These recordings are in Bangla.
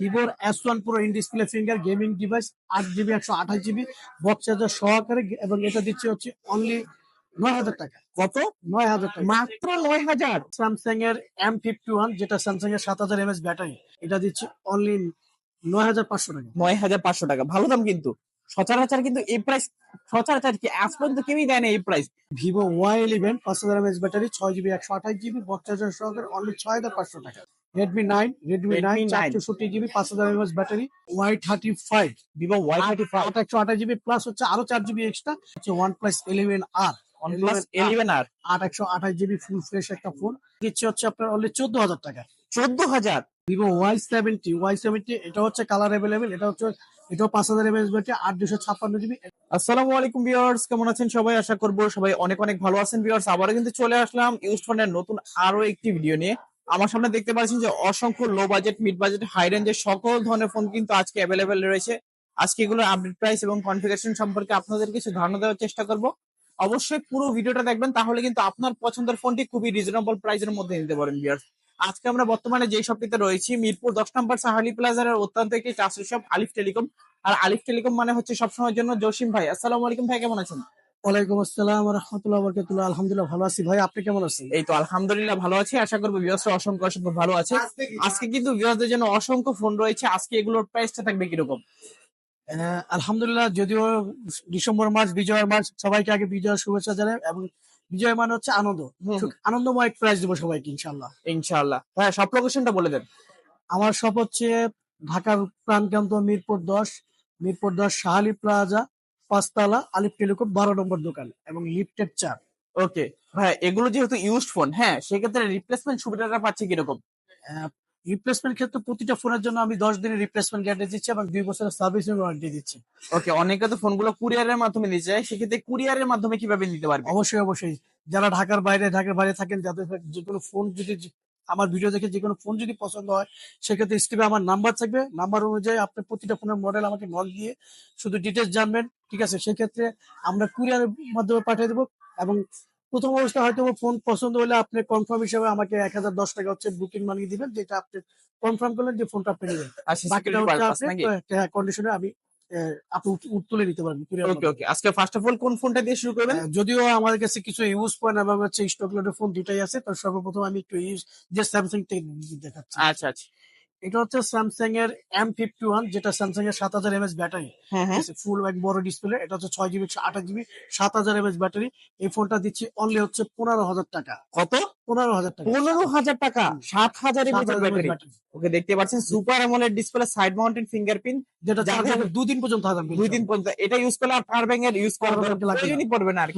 ভিভোর S one pro in display finger gaming device আট জিবি একশো আঠাশ জিবি বক্স চার্জার সহকারে এবং এটা দিচ্ছে হচ্ছে অনলি নয় হাজার টাকা। কত? নয় হাজার টাকা। মাত্র নয় হাজার? স্যামসাং এর এম ফিফটি ওয়ান যেটা স্যামসাং এর সাত হাজার এমএস ব্যাটারি এটা দিচ্ছে অনলি নয় হাজার পাঁচশো টাকা। নয় হাজার পাঁচশো টাকা। ভালো দাম কিন্তু। সচরাচর কিন্তু এই প্রাইস সচরাচর কি? আজ পর্যন্ত কেউই দেয় না এই প্রাইস ভিভো ওয়াই ইলেভেন পাঁচ হাজার এমএস ব্যাটারি ছয় জিবি একশো আঠাশ জিবি বক্স চার্জার সহকারে অনলি ছয় হাজার পাঁচশো টাকা। Redmi nine Redmi Redmi nine 9 চারশোষট্টি জিবি পাঁচ হাজার MS battery Y thirty five Vivo Y thirty five একশো আঠাশ জিবি প্লাস হচ্ছে আরও চার জিবি এক্সট্রা হচ্ছে ওয়ান প্লাস ইলেভেন আর OnePlus 11 আর আট একশো আঠাশ জিবি ফুল ফ্রেশ একটা ফোন দিচ্ছে হচ্ছে আপনার অনলি চোদ্দ হাজার টাকা। চোদ্দ হাজার? Vivo Y seventy Y seventy এটা হচ্ছে কালার অ্যাভেলেবেল এটা হচ্ছে এটাও পাঁচ হাজার এমএস ব্যাটারি আট দুশো ছাপ্পান্ন জিবি আসসালামু আলাইকুম ভিউয়ার্স কেমন আছেন সবাই? আশা করব সবাই অনেক অনেক ভালো আছেন ভিউয়ার্স আবারও কিন্তু চলে আসলাম ইউজ ফোনের নতুন আরও একটি ভিডিও নিয়ে। আমার সামনে দেখতে পাচ্ছেন যে অসংখ্য low budget mid budget high রেঞ্জের সকল ধরনের ফোন কিন্তু আজকে অ্যাভেলেবেল রয়েছে। আজকে এগুলোর আপডেট প্রাইস এবং কনফিগারেশন সম্পর্কে আপনাদের কিছু ধারণা দেওয়ার চেষ্টা করব। অবশ্যই পুরো ভিডিওটা দেখবেন, তাহলে কিন্তু আপনার পছন্দের ফোনটি খুবই রিজনেবল প্রাইসের মধ্যে নিতে পারেন ভিউয়ার্স আজকে আমরা বর্তমানে যে শপটিতে রয়েছি, মিরপুর দশ নম্বর সাহালি প্লাজার অত্যন্ত একটি চাষি শপ আলিফ টেলিকম আর আলিফ টেলিকম মানে হচ্ছে সবসময়ের জন্য জসিম ভাই। আসসালামু আলাইকুম ভাই, কেমন আছেন? ওয়ালাইকুম আসসালাম রহমতুল্লাহ বরকাতুল্লাহ আলহামদুলিল্লাহ ভালো আছি। ভাই আপনি কেমন আছেন? এই তো আলহামদুলিল্লাহ ভালো আছি। আশা করব ভিউয়ার্সরা অসংখ্য অসংখ্য ভালো আছে। আজকে কিন্তু ভিউয়ার্সদের জন্য অসংখ্য ফোন রয়েছে। আজকে এগুলোর প্রাইসটা থাকবে কীরকম? আহ, আলহামদুলিল্লাহ যদিও ডিসেম্বর মাস বিজয়ের মাস সবাইকে আগে বিজয়ের শুভেচ্ছা জানাই এবং বিজয় মানে হচ্ছে আনন্দ। আনন্দময় প্রাইজ দেবো সবাইকে ইনশাল্লাহ ইনশাআল্লাহ। হ্যাঁ সব লোকেশনটা বলে দেন। আমার সব হচ্ছে ঢাকার প্রাণকেন্দ্র মিরপুর দশ মিরপুর দশ শাহালি প্লাজা পাঁচতলা আলিফ টেলিকম বারো নম্বর দোকান এবং লিফটেড চার। ওকে ভাই এগুলো যেহেতু ইউজড ফোন হ্যাঁ সেক্ষেত্রে রিপ্লেসমেন্ট সুবিধাটা পাচ্ছে কীরকম? রিপ্লেসমেন্ট ক্ষেত্রে প্রতিটা ফোনের জন্য আমি দশ দিনের রিপ্লেসমেন্ট গ্যারান্টি দিচ্ছি এবং দুই বছরের সার্ভিসিং ওয়ারেন্টি দিচ্ছি। ওকে অনেকে তো ফোনগুলো কুরিয়ারের মাধ্যমে দিতে চায় সেক্ষেত্রে কুরিয়ারের মাধ্যমে কীভাবে নিতে পারবে? অবশ্যই অবশ্যই। যারা ঢাকার বাইরে ঢাকার বাইরে থাকেন যাদের যে কোনো ফোন যদি আমার ভিডিও দেখে যে কোনো ফোন যদি পছন্দ হয় সেক্ষেত্রে স্ক্রিনে আমার নাম্বার থাকবে। নাম্বার অনুযায়ী আপনি প্রতিটা ফোনের মডেল আমাকে নক দিয়ে শুধু ডিটেলস জানবেন ঠিক আছে? সেক্ষেত্রে আমরা কুরিয়ারের মাধ্যমে পাঠিয়ে দেবো এবং প্রথম অবস্থা হয়তো ফোন পছন্দ হলে আপনি কনফার্ম হিসেবে আমাকে এক হাজার দশ টাকা হচ্ছে বুকিং মানিয়ে দিবেন যেটা আপনি কনফার্ম করলেন যে ফোনটা আপনি নেবেন বাকিটা হচ্ছে আপনি হ্যাঁ কন্ডিশনে আমি আপনি তুলে নিতে পারেন ওকে ওকে আজকে ফার্স্ট অফ অল কোন ফোনটা দিয়ে শুরু করবেন? যদিও আমাদের কাছে কিছু ইউজ পয়েন্ট এবং হচ্ছে স্টক লোডের ফোন দুটাই আছে তো সর্বপ্রথম আমি একটু ইউজ যে স্যামসাং থেকে দেখাচ্ছি। আচ্ছা আচ্ছা। এটা হচ্ছে স্যামসাং এর এম ফিফটি ওয়ান যেটা স্যামসাং এর সাত হাজার এমএস ব্যাটারি। হ্যাঁ হ্যাঁ। ফুল এক বড় ডিসপ্লে এটা হচ্ছে ছয় জিবি আঠাশ জিবি সাত হাজার এমএস ব্যাটারি। এই ফোনটা দিচ্ছি অনলি হচ্ছে পনেরো হাজার টাকা। কত? পনেরো হাজার টাকা। পনেরো হাজার টাকা? সাত হাজার সাত ব্যাটারি। ওকে দেখতে পাচ্ছেন super AMOLED display side mounted fingerprint যেটা দুদিন পর্যন্ত দুই দিন পর্যন্ত। এটা ইউজ করলে আর পাওয়ার ব্যাংক এর ইউজ করার। প্রয়োজনই পড়বে না আর।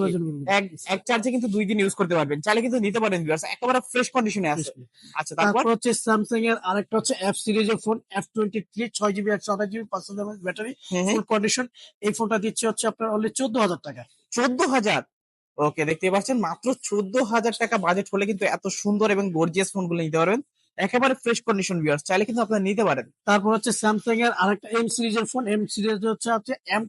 এক চার্জে কিন্তু দুই দিন ইউজ করতে পারবেন। চাইলে কিন্তু নিতে পারেন। একেবারে ফ্রেশ কন্ডিশনে আছে। আচ্ছা তারপর? তারপর হচ্ছে স্যামসাং এর আরেকটা হচ্ছে এফ সিরিজের ফোন এফ টোয়েন্টি থ্রি ছয় জিবি একশো আঠাশ জিবি পাঁচ হাজার ব্যাটারি ফুল কন্ডিশন এই ফোনটা দিচ্ছে হচ্ছে আপনার অনলি চোদ্দ হাজার টাকা। চোদ্দ হাজার? ওকে দেখতে পাচ্ছেন মাত্র চোদ্দ হাজার টাকা বাজেট হলে কিন্তু এত সুন্দর এবং গর্জিয়াস ফোনগুলো নিতে পারবেন। একেবারে ফ্রেশ কন্ডিশন ভিউয়ার্স চাইলে কিন্তু আপনারা নিতে পারেন। তারপর হচ্ছে স্যামসাং এর আরেকটা এম সিরিজের ফোন এম সিরিজ হচ্ছে হচ্ছে M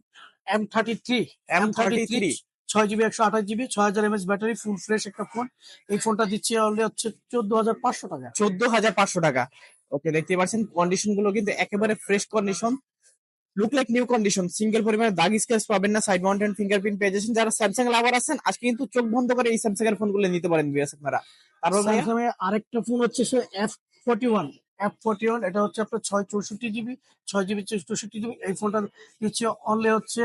M thirty three M thirty three ছয় জিবি একশো আঠাশ জিবি ছয় হাজার এমএস ব্যাটারি ফুল ফ্রেশ একটা ফোন এই ফোনটা দিচ্ছে হচ্ছে চোদ্দ হাজার পাঁচশো টাকা। চোদ্দ হাজার পাঁচশো টাকা। ওকে দেখতে পাচ্ছেন কন্ডিশনগুলো কিন্তু একেবারে fresh condition look like new condition single পরিমাণে দাগ স্কেচ পাবেন না সাইড মাউন্টেন ফিঙ্গারপ্রিন্ট পেয়ে যাচ্ছেন। যারা স্যামসাং লাভার আছেন, আজকে কিন্তু চোখ বন্ধ করে এই স্যামসাং এর ফোনগুলো নিতে পারেন বিয়াস আপনারা। তারপর আরেকটা ফোন হচ্ছে সে F forty one F forty one এটা হচ্ছে আপনার ছয় চৌষট্টি জিবি ছয় জিবি চৌষট্টি জিবি এই ফোনটা দিচ্ছে অনলি হচ্ছে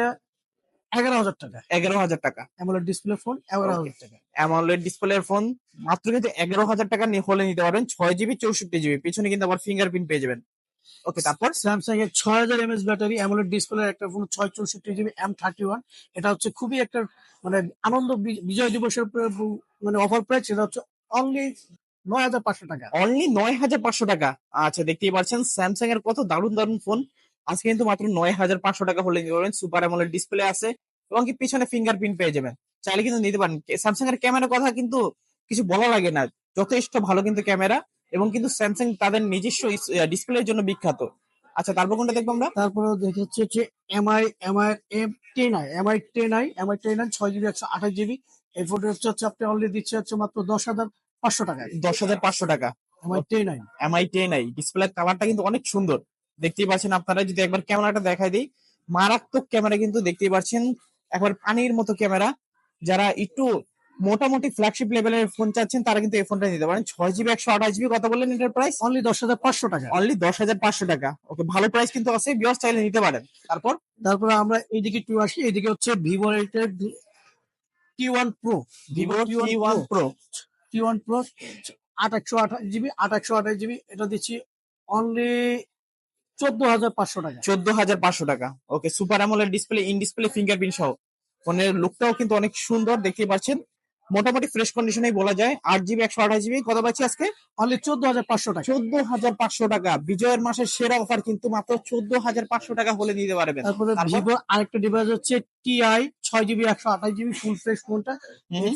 এগারো হাজার টাকা। এগারো হাজার টাকা। অ্যামোলেড ডিসপ্লে ফোন এগারো হাজার টাকা। অ্যামোলেড ডিসপ্লের ফোন মাত্র কিন্তু এগারো হাজার টাকা হলে নিতে পারবেন। ছয় জিবি চৌষট্টি জিবি পিছনে কিন্তু আবার ফিঙ্গারপ্রিন্ট পেয়ে যাবেন। ওকে তারপর? স্যামসাং এর ছয় হাজার এমএস ব্যাটারি অ্যামোলেড ডিসপ্লে একটা ফোন ছয় চৌষট্টি জিবি এম থার্টি ওয়ান এটা হচ্ছে খুবই একটা মানে আনন্দ বিজয় দিবসের মানে অফার প্রাইস সেটা হচ্ছে অনলি নয় হাজার পাঁচশো টাকা। অনলি নয় হাজার পাঁচশো টাকা। আচ্ছা দেখতেই পাচ্ছেন স্যামসাং এর কত দারুণ দারুণ ফোন আজকে কিন্তু মাত্র নয় হাজার পাঁচশো টাকা হলে নিতে পারবেন সুপার অ্যামোলেড ডিসপ্লে আছে এবং কি পিছনে ফিঙ্গারপ্রিন্ট পেয়ে যাবেন। চাইলে কিন্তু নিতে পারেন। স্যামসাং এর ক্যামেরার কথা কিন্তু কিছু বলা লাগে না। যথেষ্ট ভালো কিন্তু ক্যামেরা এবং কিন্তু স্যামসাং তাদের নিজস্ব ডিসপ্লের জন্য বিখ্যাত। আচ্ছা তারপর কোনটা দেখব আমরা? তারপরে দেখেছি হচ্ছে Mi Mi M ten i Mi ten i Mi ten i ছয় জিবি একশো আঠাশ জিবি এই ফোনটা হচ্ছে হচ্ছে আপনি অলরেডি দিচ্ছে হচ্ছে মাত্র দশ হাজার পাঁচশো টাকা। দশ হাজার পাঁচশো টাকা। Mi ten i Mi ten i ডিসপ্লের কালারটা কিন্তু অনেক সুন্দর। দেখতেই পাচ্ছেন আপনারা যদি একবার ক্যামেরাটা দেখাই দিই মারাত্মক ক্যামেরা কিন্তু দেখতেই পাচ্ছেন একবার পানির মতো ক্যামেরা। যারা একটু মোটামুটি ফ্ল্যাগশিপ লেভেলের ফোন চাচ্ছেন তারা কিন্তু এই ফোনটা নিতে পারেন। ছয় জিবি একশো আঠাশ জিবি কথা বললেন এটার প্রাইস অনলি দশ হাজার পাঁচশো টাকা। অনলি দশ হাজার পাঁচশো টাকা। ওকে ভালো প্রাইস কিন্তু আছে বিয়স চাইলে নিতে পারেন। তারপর? তারপর আমরা এইদিকে টু আসি এইদিকে হচ্ছে Vivo T one pro Vivo T one pro T one pro আট একশো আঠাশ জিবি আট একশো আঠাশ জিবি এটা দিচ্ছি অনলি চোদ্দ হাজার পাঁচশো টাকা। হাজার পাঁচশো টাকা। Okay super display in display fingerprint সহ। ফোনের লুকটাও কিন্তু অনেক সুন্দর দেখতে পাচ্ছেন। মোটামুটি ফ্রেশ কন্ডিশনেই বলা যায়। আট জিবি একশো আঠাশ জিবি কত পাচ্ছি আজকে? অনলি চোদ্দ হাজার পাঁচশো টাকা। চোদ্দ হাজার পাঁচশো টাকা। বিজয়ের মাসের সেরা অফার কিন্তু মাত্র চোদ্দ হাজার পাঁচশো টাকা হলে নিতে পারবেন? ভিভো আরেকটা ডিভাইস হচ্ছে টিআই ছয় জিবি একশো আঠাশ জিবি ফুল ফ্রেশ ফোনটা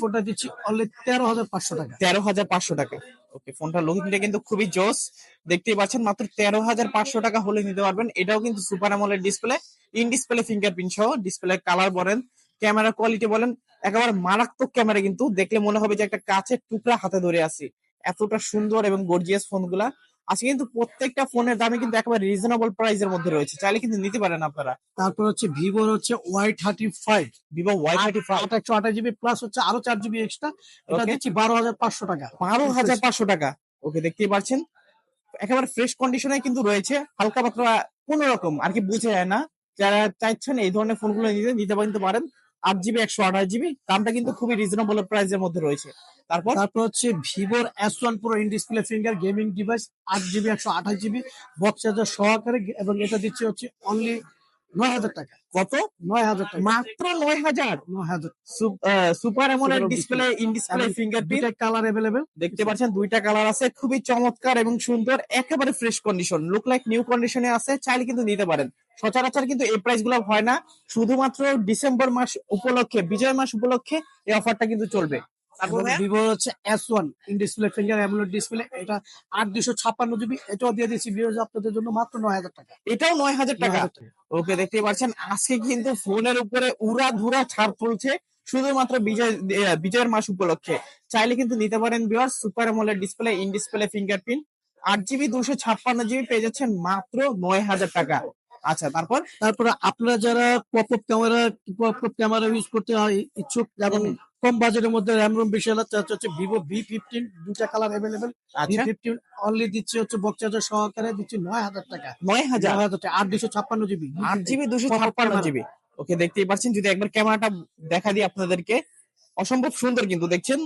ফোনটা দিচ্ছি অনলি তেরো হাজার পাঁচশো টাকা। তেরো হাজার পাঁচশো টাকা। ওকে ফোনটা লুকিংটা কিন্তু খুবই জোস। দেখতেই পাচ্ছেন মাত্র তেরো হাজার পাঁচশো টাকা হলে নিতে পারবেন। এটাও কিন্তু super AMOLED display in display fingerprint সহ ডিসপ্লে কালার বলেন ক্যামেরা কোয়ালিটি বলেন একেবারে মারাত্মক ক্যামেরা কিন্তু দেখলে মনে হবে যে একটা কাচের টুকরা হাতে ধরে আছি। এতটা সুন্দর এবং গর্জিয়াস ফোনগুলা আজকে কিন্তু প্রত্যেকটা ফোনের দামে কিন্তু একেবারে রিজনেবল প্রাইসের মধ্যে রয়েছে। চাইলে কিন্তু নিতে পারেন আপনারা। তারপর হচ্ছে ভিভোর হচ্ছে Y thirty five Vivo Y thirty five একশো আঠাশ জিবি প্লাস হচ্ছে আরও চার জিবি এক্সট্রা এটা. দিচ্ছি বারো হাজার পাঁচশো টাকা। বারো হাজার পাঁচশো টাকা। ওকে দেখতেই পাচ্ছেন একেবারে ফ্রেশ কন্ডিশনে কিন্তু রয়েছে। হালকা পাতলা কোন রকম। আর কি বুঝে যায় না। যারা চাইছেন এই ধরনের ফোনগুলো নিতে নিতে কিন্তু পারেন। আট জিবি একশো আঠাশ জিবি দামটা কিন্তু খুবই রিজনেবল প্রাইস এর মধ্যে রয়েছে। তারপর? তারপর হচ্ছে ভিভোর S one pro in display finger gaming device আট জিবি একশো আঠাশ জিবি বক্স চার্জার সহকারে, এবং এটা দিচ্ছে হচ্ছে অনলি নয় হাজার টাকা। কত? নয় হাজার টাকা। মাত্র নয় হাজার? নয় হাজার। Super AMOLED display in display fingerprint colour available দেখতে পাচ্ছেন দুইটা কালার আছে খুবই চমৎকার এবং সুন্দর একেবারে fresh condition look like new কন্ডিশনে আছে চাইলে কিন্তু নিতে পারেন। সচরাচর কিন্তু এই প্রাইসগুলো হয় না। শুধুমাত্র ডিসেম্বর মাস উপলক্ষে বিজয় মাস উপলক্ষে এই অফারটা কিন্তু চলবে। তারপর ভিভো হচ্ছে S one in display finger AMOLED display এটা আট দুশো ছাপ্পান্ন জিবি এটাও দিয়ে দিচ্ছি ভিউজ আপনাদের জন্য মাত্র নয় হাজার টাকা। এটাও নয় হাজার টাকা? ওকে দেখতে পাচ্ছেন আজকে কিন্তু ফোনের উপরে উড়া ধুরা ছাড় চলছে শুধুমাত্র বিজয় বিজয়ের মাস উপলক্ষে। চাইলে কিন্তু নিতে পারেন বিয়ার super AMOLED display in display fingerprint আট জিবি দুশো ছাপ্পান্ন জিবি পেয়ে যাচ্ছেন মাত্র নয় হাজার টাকা। আচ্ছা তারপর? তারপরে আপনারা যারা pop up camera pop up camera use করতে হয় ইচ্ছুক হুম। কম বাজেটের মধ্যে র্যাম রোম বেশি হলে হচ্ছে ভিভো ভি ফিফটিন দুটা colour available V fifteen only দিচ্ছে হচ্ছে বক্স চার্জার সহকারে দিচ্ছে নয় হাজার টাকা। নয় হাজার? হাজার টাকা আট দুশো ছাপ্পান্ন জিবি। আট জিবি দুশো ছাপ্পান্ন। জিবি। ওকে দেখতেই পাচ্ছেন যদি একবার ক্যামেরাটা দেখা দিই আপনাদেরকে অসম্ভব সুন্দর কিন্তু দেখছেন?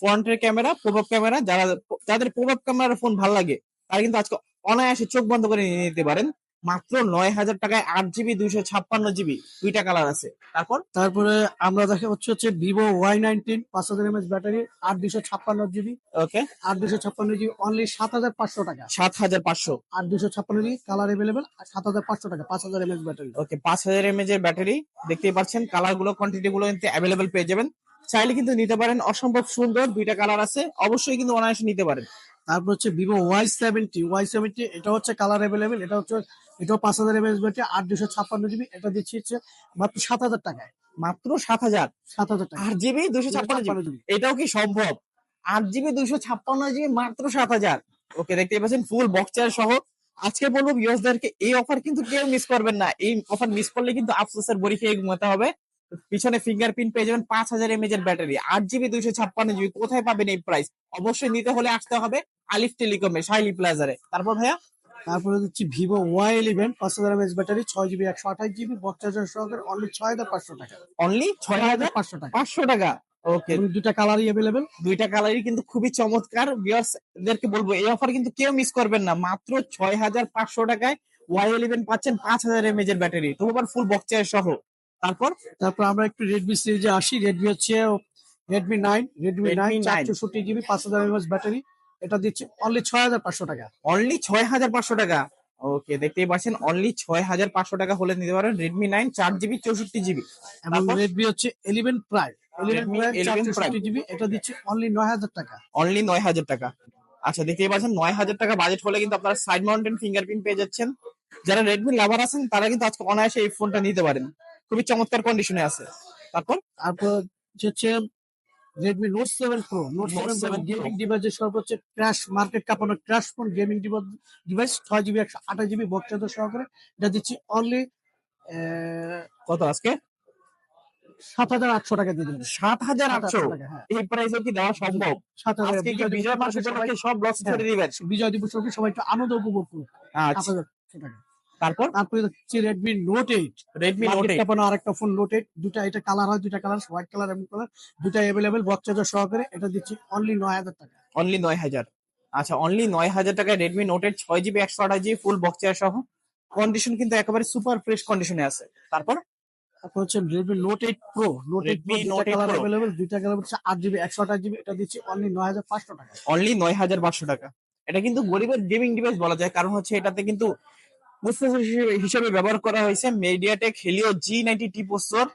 ফ্রন্টের ক্যামেরা আপ ক্যামেরা যারা যাদের আপ ক্যামেরার ফোন ভালো লাগে তারা কিন্তু আজকে অনায়াসে চোখ বন্ধ করে নিয়ে নিতে পারেন। মাত্র নয় হাজার টাকায় আট জিবি দুইশো ছাপ্পান্ন জিবি দুইটা কালার আছে। তারপর? তারপরে আমরা দেখা হচ্ছে হচ্ছে ভিভো ওয়াই নাইনটিন পাঁচ হাজার এমএচ ব্যাটারি আট দুশো ছাপ্পান্ন জিবি। ওকে। আট দুশো ছাপ্পান্ন জিবি অনলি সাত হাজার পাঁচশো টাকা। সাত হাজার পাঁচশো। আট দুশো ছাপ্পান্ন জিবি কালার অ্যাভেলেবেল সাত হাজার পাঁচশো টাকা পাঁচ হাজার এমএচ ব্যাটারি। ওকে পাঁচ হাজার এমএজ এর ব্যাটারি দেখতেই পাচ্ছেন কালারগুলো কোয়ান্টিটি গুলো কিন্তু অ্যাভেলেবেল পেয়ে যাবেন। চাইলে কিন্তু নিতে পারেন অসম্ভব সুন্দর দুইটা কালার আছে অবশ্যই কিন্তু অনায়াসে নিতে পারেন। তারপর হচ্ছে Vivo Y seventy Y seventy এটা হচ্ছে কালার অ্যাভেলেবেল এটা হচ্ছে এটাও পাঁচ হাজার এমএস ব্যাটারি আট দুশো ছাপ্পান্ন জিবি এটা দিচ্ছি হচ্ছে মাত্র সাত হাজার টাকায়। মাত্র সাত হাজার? সাত হাজার টাকা আট জিবি দুশো ছাপ্পান্ন জিবি এটাও কি সম্ভব? আট জিবি দুইশো ছাপ্পান্ন জিবি মাত্র সাত হাজার। ওকে দেখতে পাচ্ছেন ফুল বক্সার সহ। আজকে বলব ভিউয়ার্সদেরকে এই অফার কিন্তু কেউ মিস করবেন না। এই অফার মিস করলে কিন্তু আফসোসের বড়ি খেয়ে ঘুমাতে হবে। পিছনে ফিঙ্গারপ্রিন্ট পেয়ে যাবেন পাঁচ হাজার এমএজ এর ব্যাটারি আট জিবি দুইশো ছাপ্পান্ন জিবি কোথায় পাবেন এই প্রাইস অবশ্যই নিতে হলে আসতে হবে। আলিফ টেলিকমে শাইলি প্লাজারে। তারপর ভাইয়া? তারপরে হচ্ছে ভিভো ওয়াই ইলেভেন পাঁচ হাজার এমএস ব্যাটারি ছয় জিবি একশো আঠাশ জিবি বক্স চার্জার সহকারে অনলি ছয় হাজার পাঁচশো টাকা। অনলি ছয় হাজার পাঁচশো টাকা। পাঁচশো টাকা? ওকে দুটা কালারই অ্যাভেলেবেল দুইটা কালারই কিন্তু খুবই চমৎকার। ভিউয়ার্সদেরকে বলব এই অফার কিন্তু কেউ মিস করবেন না। মাত্র ছয় হাজার পাঁচশো টাকায় ওয়াই ইলেভেন পাচ্ছেন পাঁচ হাজার এমএজ এর ব্যাটারি। তবু আবার ফুল বক্সের সহ। তারপর? তারপর আমরা একটু রেডমি সিরিজে আসি। রেডমি হচ্ছে Redmi nine Redmi Redmi nine 9 চারশোষট্টি জিবি পাঁচ হাজার এমএস ব্যাটারি। এটা দিচ্ছে অনলি ছয় হাজার পাঁচশো টাকা। অনলি ছয় হাজার পাঁচশো টাকা? ওকে দেখতেই পাচ্ছেন অনলি ছয় হাজার পাঁচশো টাকা হলে নিতে পারেন রেডমি নাইন চার জিবি চৌষট্টি জিবি। এবং? রেডমি হচ্ছে eleven prime eleven Redmi prime 11 চারশোষট্টি জিবি এটা দিচ্ছে অনলি নয় হাজার টাকা। অনলি নয় হাজার টাকা। আচ্ছা দেখতেই পাচ্ছেন নয় হাজার টাকা বাজেট হলে কিন্তু আপনারা সাইড মাউন্টেন ফিঙ্গারপ্রিন্ট পেয়ে যাচ্ছেন। যারা রেডমি লাভার আছেন তারা কিন্তু আজকে অনায়াসে এই ফোনটা নিতে পারেন। খুবই চমৎকার কন্ডিশনে আছে। তারপর? তারপর হচ্ছে Redmi Note seven pro Note Note seven 7 gaming ডিভাইসের সর্বোচ্চ ক্র্যাশ মার্কেট কাপানো ক্র্যাশ ফোন গেমিং ডিভাইস ছয় জিবি একশো আঠাশ জিবি বক্সাদের সহকারে। এটা দিচ্ছি অনলি কত আজকে? সাত হাজার আটশো টাকা দিয়ে দেবেন সাত হাজার আটশো? টাকা হ্যাঁ। এই প্রাইসে কি দেওয়া সম্ভব? সাত হাজার বিজয় মাস উপলক্ষে সব লস হ্যাঁ। ছেড়ে দিবেন? বিজয় দিবস সবাই একটু আনন্দ উপভোগ করুন আচ্ছা। টাকা। তারপর? তারপরে হচ্ছে Redmi Note eight Redmi Note market কাপানো আরেকটা ফোন নোট এইট দুটা এটা কালার হয় দুটা কালার হোয়াইট কালার এবং কালার দুটা অ্যাভেলেবেল বক্স চার্জার সহকারে। এটা দিচ্ছি অনলি নয় হাজার টাকা। অনলি নয় হাজার। আচ্ছা অনলি নয় হাজার টাকায় রেডমি নোট এইট ছয় জিবি একশো আঠাশ জিবি ফুল বক্স সহ। কন্ডিশন কিন্তু একেবারে সুপার ফ্রেশ কন্ডিশনে আছে। তারপর? তারপর হচ্ছে Redmi Note eight pro Note eight pro দুটা 8 কালার। অ্যাভেলেবেল দুইটা কালার হচ্ছে আট জিবি একশো আঠাশ জিবি এটা দিচ্ছি অনলি নয় হাজার পাঁচশো টাকা। অনলি নয় হাজার পাঁচশো টাকা। এটা কিন্তু গরিবের গেমিং ডিভাইস বলা যায়। কারণ হচ্ছে এটাতে কিন্তু প্রসেসর হিসেবে ব্যবহার করা হয়েছে MediaTek Helio G ninety T processor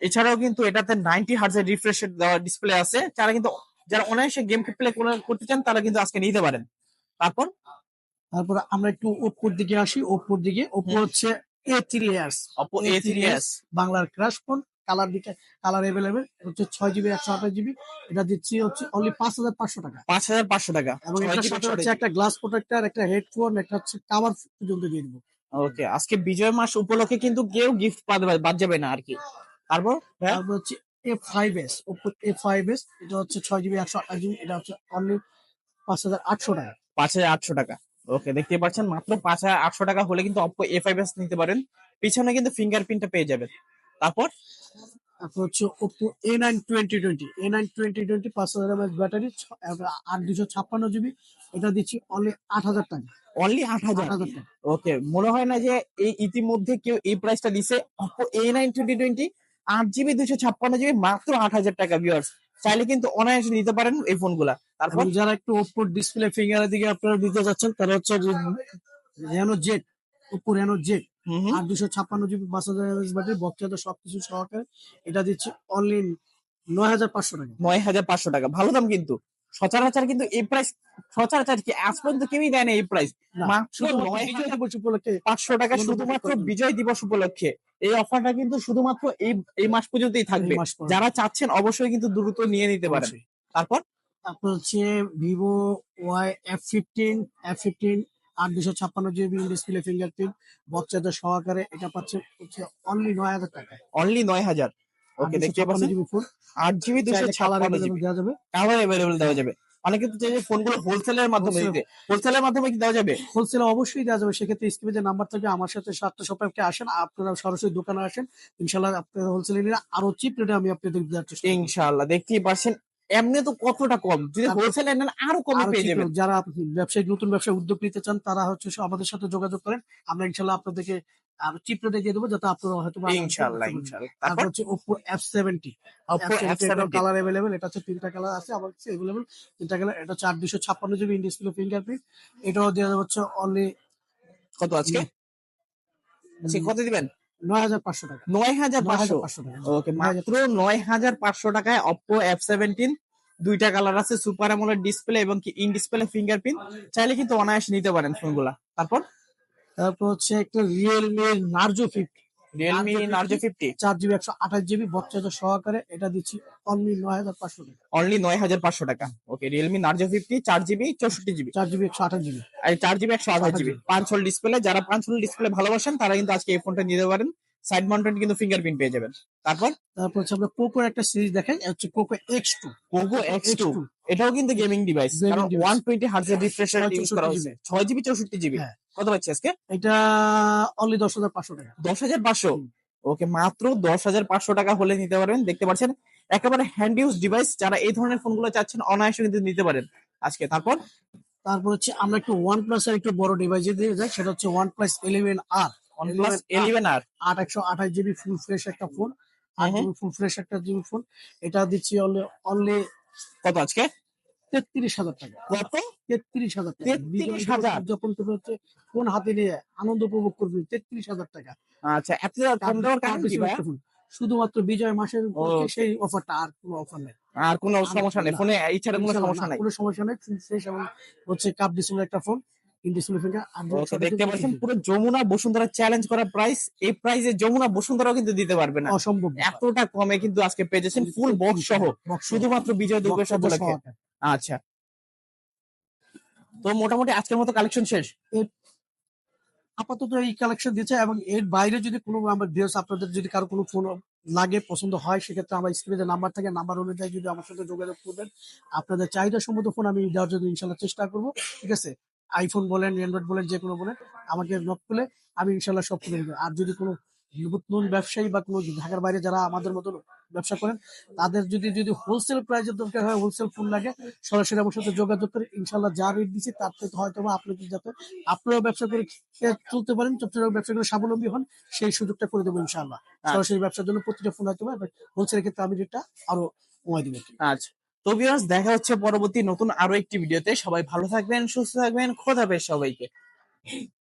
এছাড়াও কিন্তু এটাতে নাইনটি হার্জের রিফ্রেশ দেওয়া ডিসপ্লে আছে। যারা কিন্তু যারা অনায়াসে গেম প্লে করতে চান তারা কিন্তু আজকে নিতে পারেন। তারপর তারপর আমরা একটু ওপর দিকে আসি। ওপ্পোর দিকে ওপর হচ্ছে A three years Oppo A three years বাংলার ক্রাশ ফোন কালার দিকে কালার অ্যাভেলেবেল হচ্ছে ছয় জিবি একশো আঠাশ জিবি এটা দিচ্ছি হচ্ছে অনলি পাঁচ হাজার পাঁচশো টাকা। পাঁচ হাজার পাঁচশো টাকা। এবং এটার সাথে হচ্ছে একটা গ্লাস প্রোটেক্টর একটা হেডফোন একটা হচ্ছে কাভার পর্যন্ত দিয়ে দিবো। ওকে আজকে বিজয় মাস উপলক্ষে কিন্তু কেউ গিফট পাবে বাদ যাবে না আর কি। তারপর হ্যাঁ? তারপর হচ্ছে A five S Oppo A five S এটা হচ্ছে ছয় জিবি একশো আঠাশ জিবি এটা হচ্ছে অনলি পাঁচ হাজার আটশো টাকা। পাঁচ হাজার আটশো টাকা। ওকে দেখতে পাচ্ছেন মাত্র পাঁচ হাজার আটশো টাকা হলে কিন্তু অপো এ ফাইভ এস নিতে পারেন। পিছনে কিন্তু ফিঙ্গারপ্রিন্টটা পেয়ে যাবেন। তারপর? তারপর হচ্ছে Oppo A nine twenty twenty A nine twenty twenty পাঁচ হাজার এমএচ ব্যাটারি আট দুশো ছাপ্পান্ন জিবি এটা দিচ্ছি অনলি আট হাজার টাকা। অনলি আট হাজার? টাকা। ওকে মনে হয় না যে এই ইতিমধ্যে কেউ এই প্রাইসটা দিছে। Oppo A nine twenty twenty আট জিবি দুশো ছাপ্পান্ন জিবি মাত্র আট হাজার টাকা ভিউয়ার্স চাইলে কিন্তু অনায়াসে নিতে পারেন এই ফোনগুলা তারপর? যারা একটু ওপ্পোর ডিসপ্লে ফিঙ্গারের দিকে আপনারা দিতে যাচ্ছেন তারা হচ্ছে রেনো জেট ওপ্পো রেনো হুম। আর দুশো ছাপ্পান্ন জিবি পাঁচ হাজার ব্যাটারি বক্সাতে সবকিছু সহকারে। এটা দিচ্ছি অনলি নয় হাজার পাঁচশো টাকা। নয় হাজার পাঁচশো টাকা। ভালো দাম কিন্তু। সচরাচর কিন্তু এই প্রাইস সচরাচর কি আজ পর্যন্ত কেউই দেয় না এই প্রাইস মাত্র নয় হাজার উপলক্ষে পাঁচশো টাকা শুধুমাত্র বিজয় দিবস উপলক্ষে। এই অফারটা কিন্তু শুধুমাত্র এই এই মাস পর্যন্তই থাকবে। যারা চাচ্ছেন অবশ্যই কিন্তু দ্রুত নিয়ে নিতে পারেন। তারপর? তারপর হচ্ছে Vivo Y F fifteen F fifteen আট দুশো ছাপ্পান্ন জিবি ডিসপ্লে ফিঙ্গারপ্রিন্ট বক্সাদের সহকারে এটা পাচ্ছে হচ্ছে অনলি নয় হাজার টাকা অনলি নয় হাজার। ওকে দেখতে পাচ্ছেন? আট জিবি দুশো ছাপ্পান্ন জিবি। দেওয়া যাবে। কালার অ্যাভেলেবল দেওয়া যাবে। অনেকে তো চাইছে ফোনগুলো হোলসেলের মাধ্যমে দিতে। হোলসেলের মাধ্যমে কি দেওয়া যাবে? হোলসেলে অবশ্যই দেওয়া যাবে। সেক্ষেত্রে স্ক্রিনে যে নাম্বার থাকে আমার সাথে সাতটা সপ্তাহে আসেন। আপনারা সরাসরি দোকানে আসেন। ইনশাল্লাহ আপনারা হোলসেলে নিলে আরও চিপ রেটে আমি আপনাদের দেওয়ার চেষ্টা করব। ইনশাআল্লাহ। দেখতেই পারছেন এমনি তো কতটা কম? যদি হোলসেলে নেন আরও কমে পেয়ে যাবেন। যারা ব্যবসায়িক নতুন ব্যবসায় উদ্যোগ নিতে চান তারা হচ্ছে আমাদের সাথে যোগাযোগ করেন। আমরা ইনশাল্লাহ আপনাদেরকে আরও চিপ রেটে দিয়ে দেবো যাতে আপনারা হয়তো বা- ইনশাআল্লাহ ইনশাআল্লাহ তারপর? হচ্ছে F seventy Oppo F70 colour available এটা হচ্ছে তিনটা কালার আছে আমার কাছে অ্যাভেলেবেল তিনটা কালার এটা হচ্ছে আট দুশো ছাপ্পান্ন জিবি ইন ডিসপ্লে ফিঙ্গারপ্রিন্ট এটাও দেওয়া হচ্ছে অনলি কত আজকে? আজকে কত দিবেন? নয় হাজার পাঁচশো টাকা। নয় হাজার নয় হাজার পাঁচশো পাঁচশো টাকা ওকে মাত্র নয় হাজার পাঁচশো টাকায় অপো এফ সেভেন্টিন দুইটা কালার আছে সুপার অ্যামোলেড ডিসপ্লে এবং কি ইন ডিসপ্লে ফিঙ্গারপ্রিন্ট চাইলে কিন্তু অনায়াসে নিতে পারেন ফোনগুলা তারপর? তারপর হচ্ছে একটা Realme Narzo fifty Realme Narzo fifty চার জিবি একশো আঠাশ জিবি বক্সাদের সহকারে এটা দিচ্ছি অনলি নয় হাজার পাঁচশো টাকা। অনলি নয় হাজার পাঁচশো টাকা। ওকে রিয়েলমি নার্জো ফিফটি চার জিবি চৌষট্টি জিবি চার জিবি একশো আঠাশ জিবি আর চার জিবি একশো আঠাশ জিবি পাঁচ হোল ডিসপ্লে যারা পাঁচ হোল ডিসপ্লে ভালোবাসেন তারা কিন্তু আজকে এই ফোনটা নিতে পারেন। সাইড মাউন্টেন কিন্তু ফিঙ্গারপ্রিন্ট পেয়ে যাবেন। তারপর? তারপর হচ্ছে আমরা পোকোর একটা সিরিজ দেখাই হচ্ছে Poco X two Poco X two এটাও কিন্তু গেমিং ডিভাইস কারণ। ওয়ান টোয়েন্টি হার্জের রিফ্রেশার ইউজ করা হয়েছে ছয় জিবি চৌষট্টি জিবি হ্যাঁ। কত পাচ্ছি আজকে? এটা অনলি দশ হাজার পাঁচশো টাকা। দশ হাজার পাঁচশো? ওকে মাত্র দশ হাজার পাঁচশো টাকা হলে নিতে পারবেন। দেখতে পাচ্ছেন একেবারে হ্যান্ড ইউজ ডিভাইস যারা এই ধরনের ফোনগুলো চাচ্ছেন অনায়াসে কিন্তু নিতে পারেন আজকে। তারপর? তারপর হচ্ছে আমরা একটু ওয়ান প্লাস এর একটু বড় ডিভাইস দিয়ে যাই সেটা হচ্ছে ওয়ান প্লাস ইলেভেন আর OnePlus 11 আর আট একশো আঠাশ জিবি ফুল ফ্রেশ একটা ফোন হুম। ফুল ফ্রেশ একটা জিবি ফোন এটা দিচ্ছি অনলি অনলি কত আজকে? তেত্রিশ হাজার টাকা। কত? তেত্রিশ হাজার টাকা। 33,000 যখন তুমি হচ্ছে ফোন হাতে নিয়ে আনন্দ উপভোগ করবে তেত্রিশ হাজার টাকা। আচ্ছা এত কম দেওয়ার কারণ কি শুধুমাত্র বিজয় মাসের সেই অফারটা আর কোনো অফার নেই। আর কোনো সমস্যা নেই। ফোনে এই ছাড়া কোনো সমস্যা নাই? কোনো সমস্যা নেই। ফ্রেশ এবং হচ্ছে কাপ ডিসপ্লে একটা ফোন দেখতে পাচ্ছেন পুরো যমুনা বসুন্ধরা চ্যালেঞ্জ করা প্রাইস এই প্রাইসে যমুনা বসুন্ধরাও কিন্তু দিতে পারবে না। অসম্ভব এতটা কমে কিন্তু আজকে পেয়েছেন ফুল বক্স সহ। শুধুমাত্র বিজয় দুর্গা উপলক্ষে আচ্ছা। তো মোটামুটি আজকের মতো কালেকশন শেষ। আপাতত এই কালেকশন দিচ্ছে এবং এর বাইরে যদি কোনো আমার ভিউস আপনাদের যদি কারও কোনো ফোন লাগে, পছন্দ হয়, সেক্ষেত্রে আমার স্ক্রিনে যে নাম্বার থাকে নাম্বার অনুযায়ী যদি আমার সাথে যোগাযোগ করবেন, আপনাদের চাহিদা সম্মত ফোন আমি দেওয়ার জন্য ইনশাল্লাহ চেষ্টা করব, ঠিক আছে? আইফোন বলেন অ্যান্ড্রয়েড বলেন যে কোনো বলেন, আমাকে নক করলে আমি ইনশাল্লাহ সব করে আর যদি কোনো নতুন ব্যবসায়ী বা কোনো ঢাকার বাইরে যারা আমাদের মতন ব্যবসা করেন তাদের যদি যদি হোলসেল প্রাইসের দরকার হয় হোলসেল ফোন লাগে সরাসরি আমার সাথে যোগাযোগ করে ইনশাল্লাহ যা রেট দিচ্ছি তার থেকে হয়তো বা আপনি যাতে আপনারাও ব্যবসা করে চলতে পারেন চট্টগ্রাম ব্যবসা করে স্বাবলম্বী হন সেই সুযোগটা করে দেবো ইনশাল্লাহ সরাসরি ব্যবসার জন্য প্রতিটা ফোন হয়তো হোলসেলের ক্ষেত্রে আমি রেটটা আরও কমাই দেবো। আচ্ছা। তো ভিউয়ার্স দেখা হচ্ছে পরবর্তী নতুন আরও একটি ভিডিওতে। সবাই ভালো থাকবেন সুস্থ থাকবেন খোদা সবাইকে।